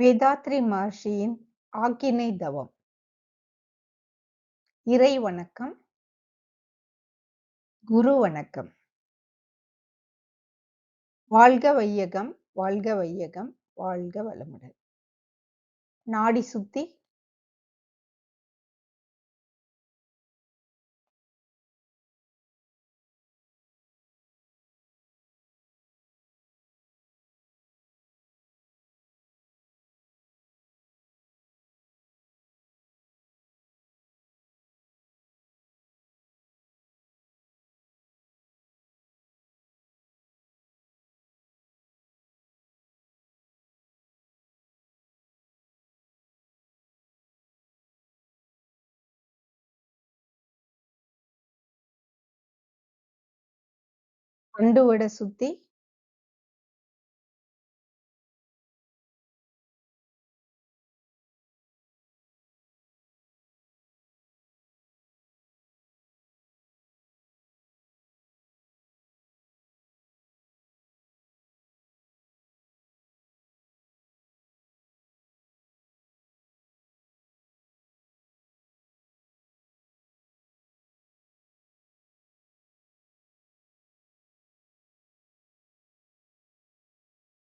வேதாத்ரி மகர்ஷியின் ஆக்கினை தவம். இறை வணக்கம். குரு வணக்கம். வாழ்க வையகம் வாழ்க வையகம் வாழ்க வளமுடன். நாடி சுத்தி அண்டுவட சுத்தி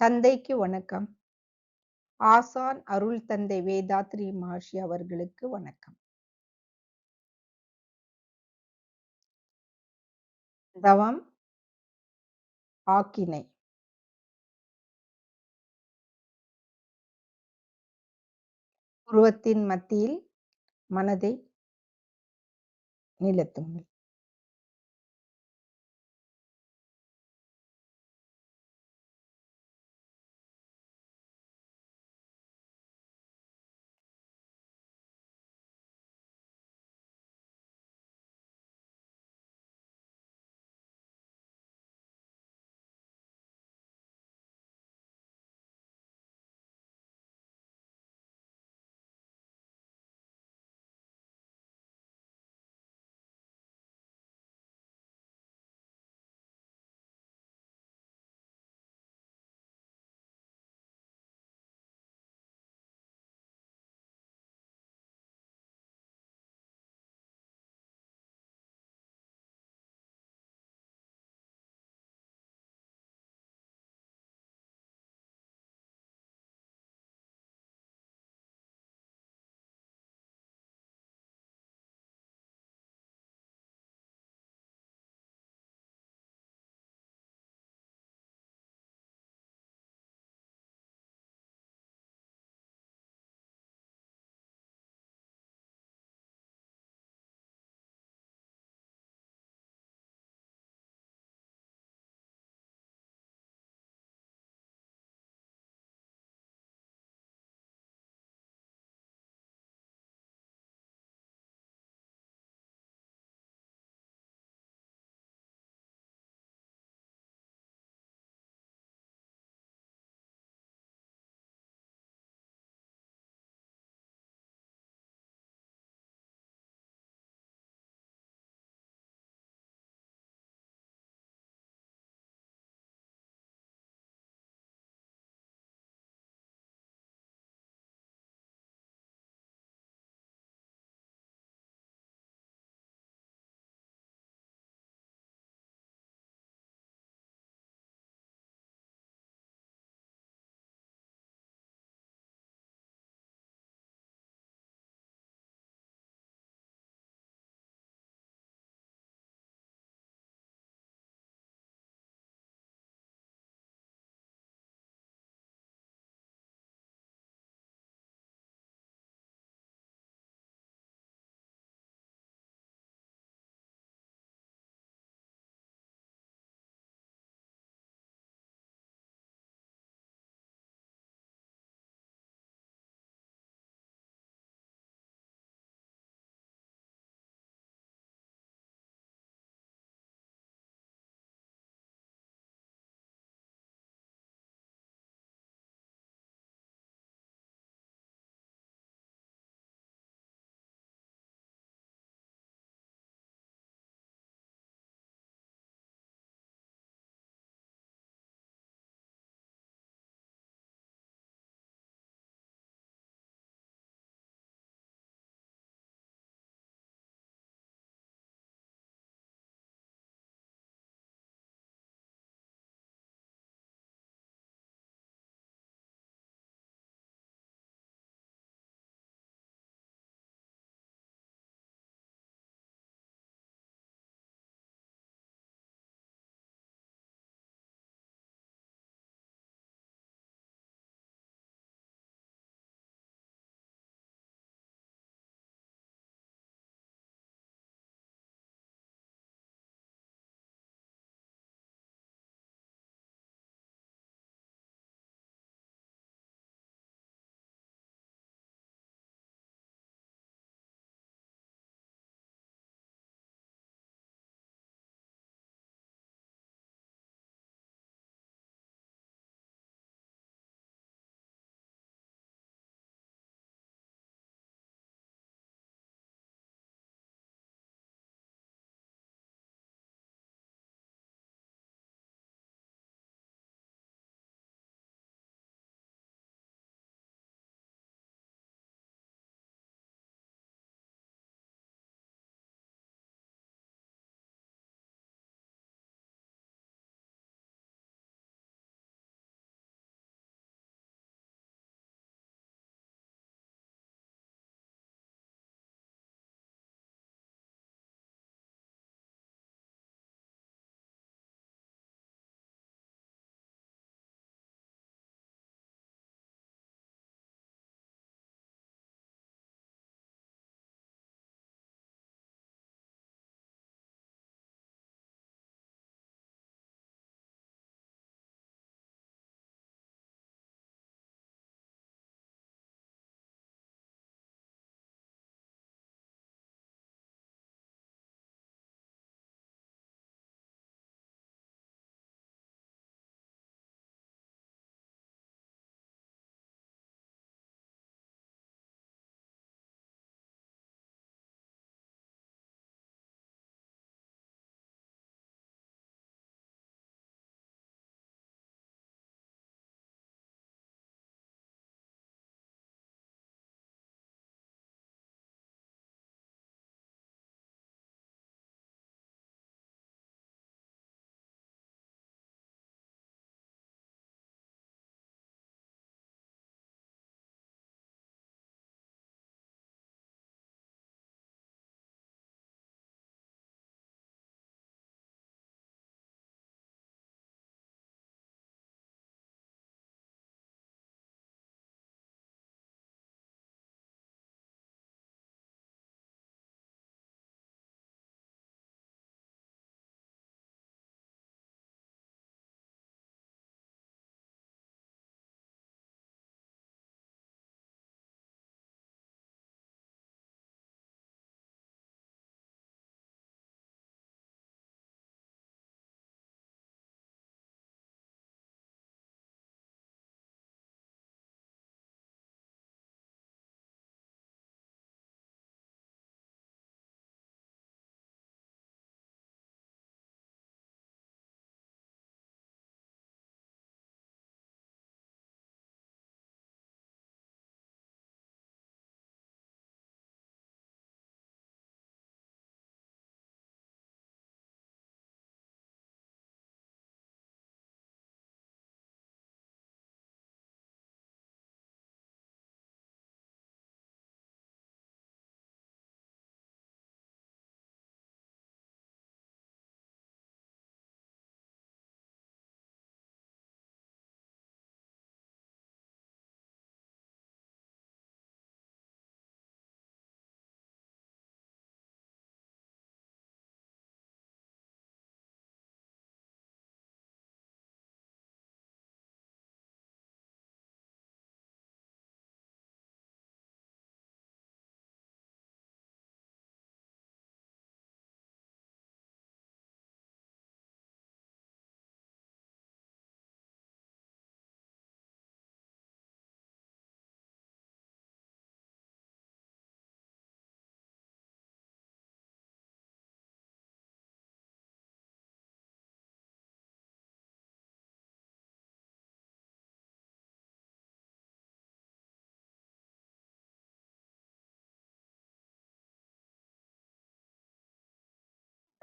தந்தைக்கு வணக்கம். ஆசான் அருள் தந்தை வேதாத்ரி மகர்ஷி அவர்களுக்கு வணக்கம். தவம் ஆக்கினை. உருவத்தின் மத்தியில் மனதை நிலத்துங்கள்.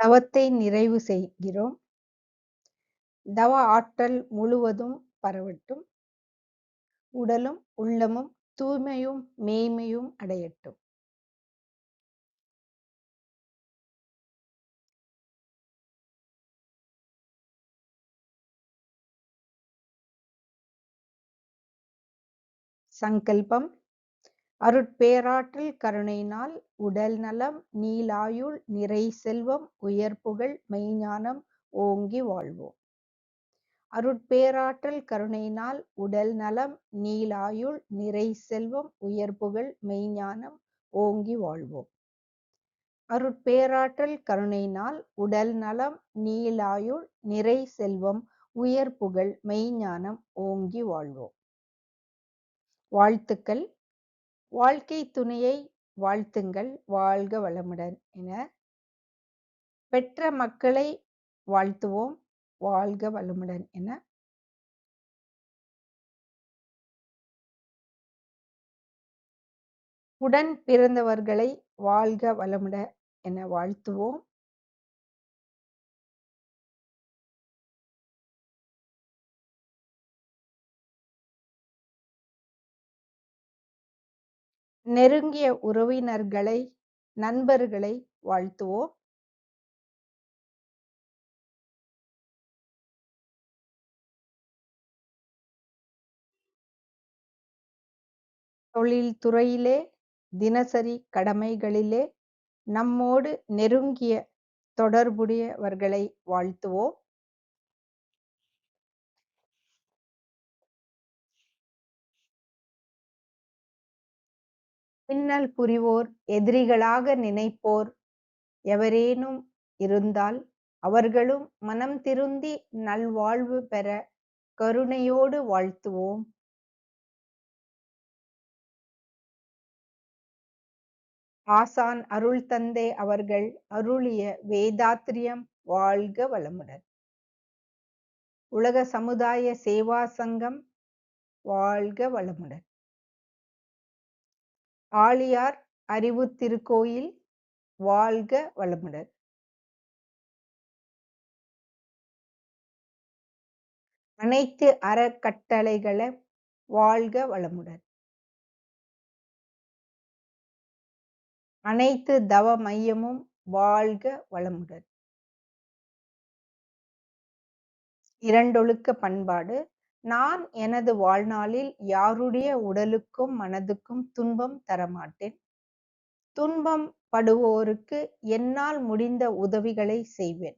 தவத்தை நிறைவு செய்கிறோம். தவ ஆற்றல் முழுவதும் பரவட்டும். உடலும் உள்ளமும் தூய்மையும் மேய்மையும் அடையட்டும். சங்கல்பம் அருட்பேராற்றல் கருணையினால் உடல் நலம் நீலாயுள் நிறை செல்வம் உயர்ப்புகள் மெய்ஞானம் ஓங்கி வாழ்வோம். அருட்பேராற்றல் கருணையினால் உடல் நலம் நீலாயுள் நிறை செல்வம் உயர்ப்புகள் மெய்ஞானம் ஓங்கி வாழ்வோம். அருட்பேராற்றல் கருணையினால் உடல் நலம் நீலாயுள் நிறை செல்வம் உயர்ப்புகள் மெய்ஞானம் ஓங்கி வாழ்வோம். வாழ்த்துக்கள். வாழ்க்கை துணையை வாழ்த்துங்கள் வாழ்க வளமுடன் என பெற்ற மக்களை வாழ்த்துவோம் வாழ்க வளமுடன் என. உடன் பிறந்தவர்களை வாழ்க வளமுட என வாழ்த்துவோம். நெருங்கிய உறவினர்களை நண்பர்களை வாழ்த்துவோம். தொழில் துறையிலே தினசரி கடமைகளிலே நம்மோடு நெருங்கிய தொடர்புடையவர்களை வாழ்த்துவோம். பின்னல் புரிவோர் எதிரிகளாக நினைப்போர். எவரேனும் இருந்தால் அவர்களும் மனம் திருந்தி நல்வாழ்வு பெற கருணையோடு வாழ்த்துவோம். ஆசான் அருள் தந்தை அவர்கள் அருளிய வேதாத்திரியம் வாழ்க வளமுடன். உலக சமுதாய சேவா சங்கம் வாழ்க வளமுடன். ஆழியார் அறிவு திருக்கோயில் வாழ்க வளமுடன். அனைத்து அறக்கட்டளைகளை வாழ்க வளமுடன். அனைத்து தவ மையமும் வாழ்க வளமுடன். இரண்டொழுக்க பண்பாடு நான் எனது வாழ்நாளில் யாருடைய உடலுக்கும் மனதுக்கும் துன்பம் தரமாட்டேன். துன்பம் படுவோருக்கு என்னால் முடிந்த உதவிகளை செய்வேன்.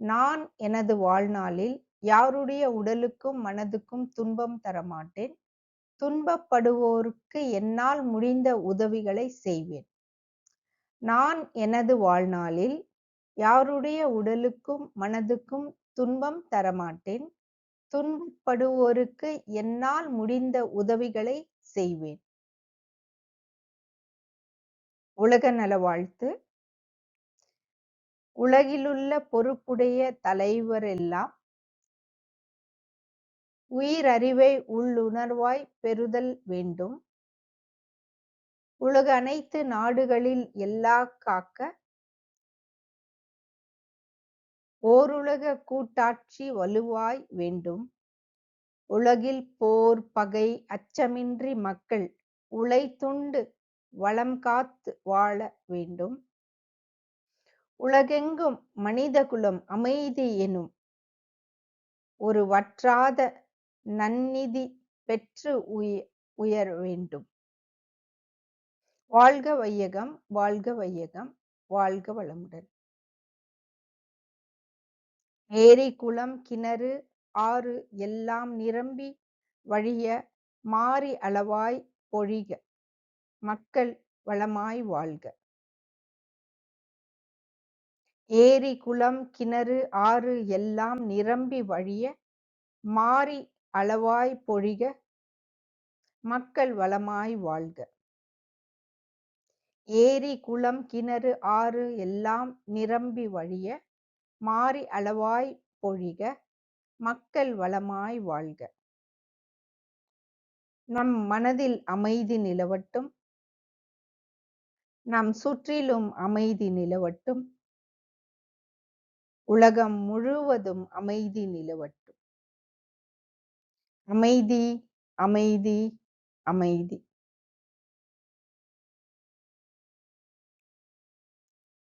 நான் எனது வாழ்நாளில் யாருடைய உடலுக்கும் மனதுக்கும் துன்பம் தரமாட்டேன். துன்பப்படுவோருக்கு என்னால் முடிந்த உதவிகளை செய்வேன். நான் எனது வாழ்நாளில் யாருடைய உடலுக்கும் மனதுக்கும் துன்பம் தரமாட்டேன். துன்பப்படுவோருக்கு என்னால் முடிந்த உதவிகளை செய்வேன். உலக நல வாழ்த்து. உலகிலுள்ள பொறுப்புடைய தலைவர் எல்லாம் உயிரறிவை உள்ளுணர்வாய் பெறுதல் வேண்டும். உலக அனைத்து நாடுகளில் எல்லா காக்க ஓருலக கூட்டாட்சி வலுவாய் வேண்டும். உலகில் போர் பகை அச்சமின்றி மக்கள் உழைத்துண்டு வளம் காத்து வாழ வேண்டும். உலகெங்கும் மனிதகுலம் அமைதி எனும் ஒரு வற்றாத நன்னிதி பெற்று உயர் உயர வேண்டும். வாழ்க வையகம் வாழ்க வையகம் வாழ்க வளமுடன். ஏரி குளம் கிணறு ஆறு எல்லாம் நிரம்பி வழிய மாறி அளவாய் பொழிக. மக்கள் வளமாய் வாழ்க. ஏரி குளம் கிணறு ஆறு எல்லாம் நிரம்பி வழிய மாறி அளவாய் பொழிக. மக்கள் வளமாய் வாழ்க. ஏரி குளம் கிணறு ஆறு எல்லாம் நிரம்பி வழிய மாறி அளவாய் பொழிக மக்கள் வளமாய் வாழ்க. நம் மனதில் அமைதி நிலவட்டும். நம் சுற்றிலும் அமைதி நிலவட்டும். உலகம் முழுவதும் அமைதி நிலவட்டும். அமைதி அமைதி அமைதி.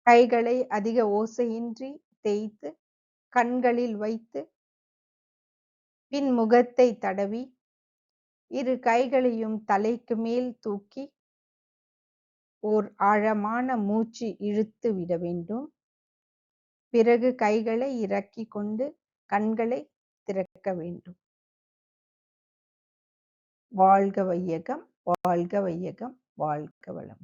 கைகளை அதிக ஓசையின்றி தேய்த்து கண்களில் வைத்து பின் முகத்தை தடவி இரு கைகளையும் தலைக்கு மேல் தூக்கி ஓர் ஆழமான மூச்சு இழுத்து விட வேண்டும். பிறகு கைகளை இறக்கி கொண்டு கண்களை திறக்க வேண்டும். வாழ்க வையகம் வாழ்க வையகம் வாழ்க வளம்